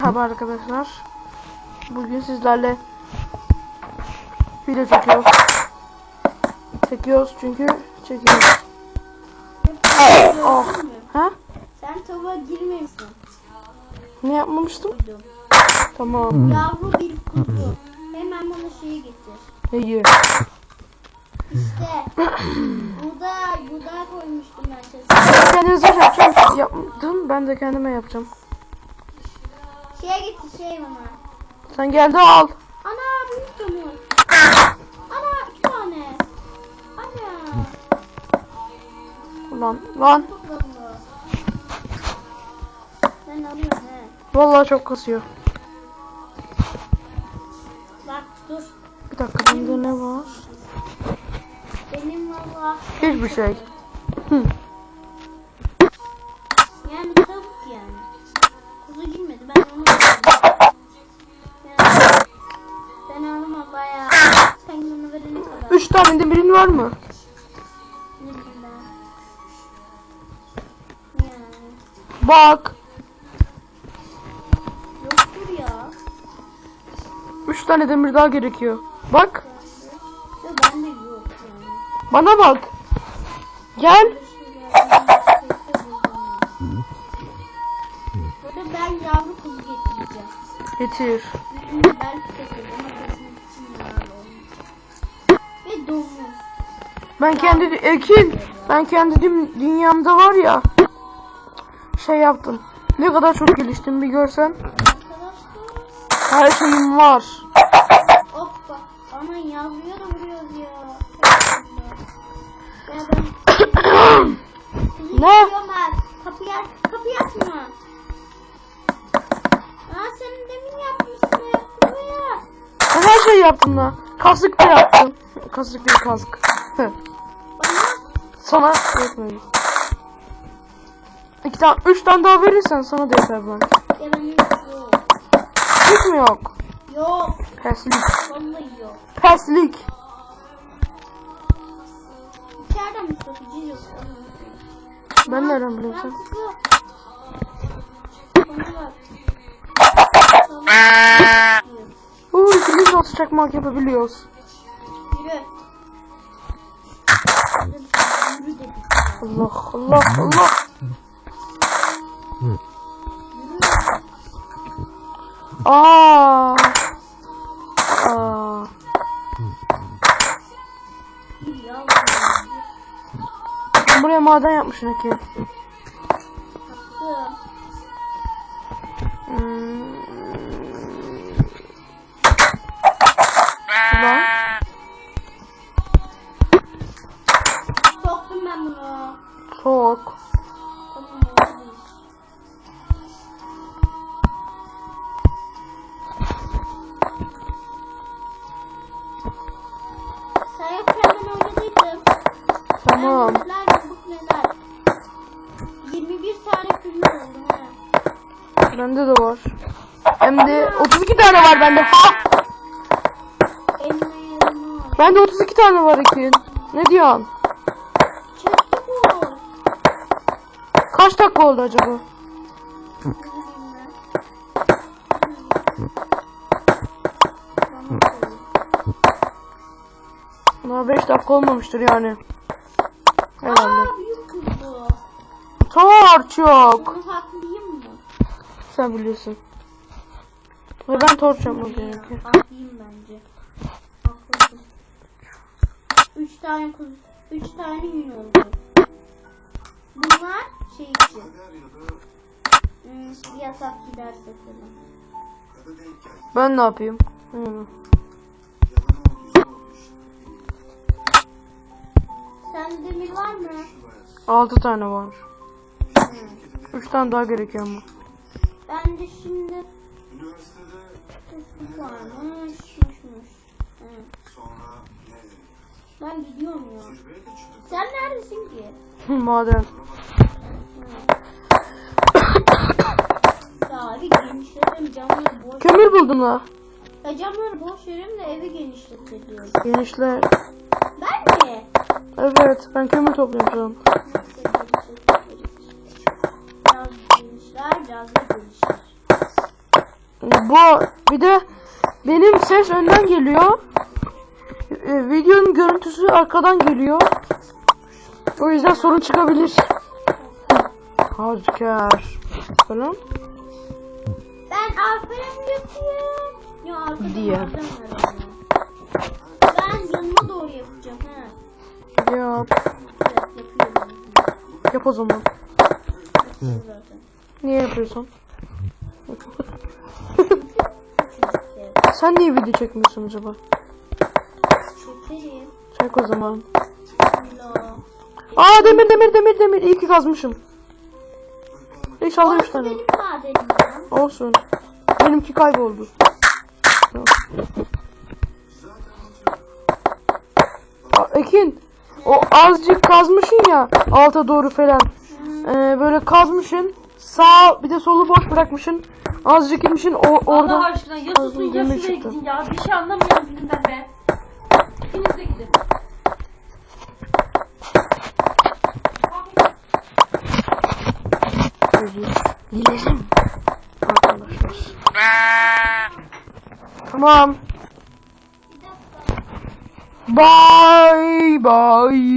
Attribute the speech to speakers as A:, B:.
A: Merhaba arkadaşlar. Bugün sizlerle video çekiyoruz. Çekiyoruz çünkü çekiyoruz. Oh. Ha?
B: Sen tavuğa girmemişsin.
A: Ne yapmamıştım?
B: Duydum.
A: Tamam.
B: Yavru bir kuzu. Hemen bana şeyi getir.
A: İyi.
B: İşte buğday, buğday koymuştum ben.
A: Kendinize yapacağım. Yaptın. Ben de kendime yapacağım.
B: Şeye getir şey bana.
A: Sen gel de al.
B: Ana büyük domuz. Ana iki tane. Ana.
A: Ulan. Lan.
B: Ben alıyorum he.
A: Vallahi çok kasıyor.
B: Bak dur.
A: Bir dakika bende ne var?
B: Benim valla.
A: Hiçbir şey. Hı. Tane demirin var mı?
B: Ben.
A: Bak.
B: Yoktur ya.
A: Üç tane demir daha gerekiyor. Bak.
B: Ya bende yok yani.
A: Bana bak. Gel.
B: Burada ben yavru kuzu getireceğim.
A: Getir. Ben kendi Ekin. Ben kendi dü- dünyamda var ya. Şey yaptım. Ne kadar çok geliştim bir görsen. Her şeyim var.
B: Hoppa. Aman yavruya da vuruyoruz ya. Ya ben... Kuzu
A: Ne?
B: Kapıyı, aç, kapıyı açma. Aa sen demin yapmışsın ya.
A: Her şeyi yaptım da. Kasık da yaptım. Kasık değil kask. Sana yetmedi. İki tane, üç tane daha verirsen sana da yeter ben.
B: ya benim yok.
A: Hiç mi yok?
B: Yok.
A: Peslik.
B: Vallahi yok.
A: Peslik.
B: İçeriden mi yok?
A: Ben nereden bileyim sen? Uuu ikimiz nasıl çakmak yapabiliyoruz. Allah Allah Allah. Aa. Buraya maden yapmışsın ki.
B: Yaptım.
A: Hmm. Bende de var. Hem de 32 tane var bende. Ha! Bende 32 tane var Ekin. Ne diyorsun? Kaç dakika oldu acaba? Daha 5 dakika olmamıştır yani. Herhalde.
B: Aa büyük kız bu.
A: Tor çok. Sen biliyorsun. Ve ben torç yapmak gerekiyor.
B: Bence. Üç tane kuz, üç tane yün oldu. Bunlar şey için. Hmm, yasak giderse falan.
A: Ben ne yapayım? Hmm.
B: Sende demir var mı?
A: 6 tane var.
B: Hı.
A: 3 tane daha gerekiyor ama.
B: Ben de şimdi Tespih varmış, şuşmuş. Ben gidiyorum ya. Sen neredesin ki?
A: Maden.
B: Ya evi genişletelim camları boş.
A: Kömür buldum la.
B: Ya camları boş verelim de evi genişletelim.
A: Genişler.
B: Ben mi?
A: Evet ben kömür topluyorum şu an. Bu bir de benim ses önden geliyor. E, videonun görüntüsü arkadan geliyor. O yüzden sorun çıkabilir. Harikar. Falan.
B: Ben aferin yapayım. Ya arkadan onu? Ben yanına doğru yapacağım ha.
A: Yap.
B: Yapıyorum.
A: Yap o zaman.
B: Yapıyorum zaten.
A: Niye yapıyorsun? Sen niye video çekmiyorsun acaba?
B: Çekerim.
A: Çek o zaman. Aa demir demir demir demir. İyi ki kazmışım. İnşallah üç
B: Orası
A: tane.
B: benim madenim ya.
A: Olsun. Benimki kayboldu. Aa, Ekin. O azıcık kazmışsın ya alta doğru falan. Ee, böyle kazmışsın. Sağ bir de solu boş bırakmışsın. Azıcık gitmişsin o
C: Allah
A: orada.
C: aşkına ya susun ya şuraya gidin ya. Bir şey anlamıyorum birinden be. İkiniz de gidin.
A: Arkadaşlar. Tamam. Bye bye.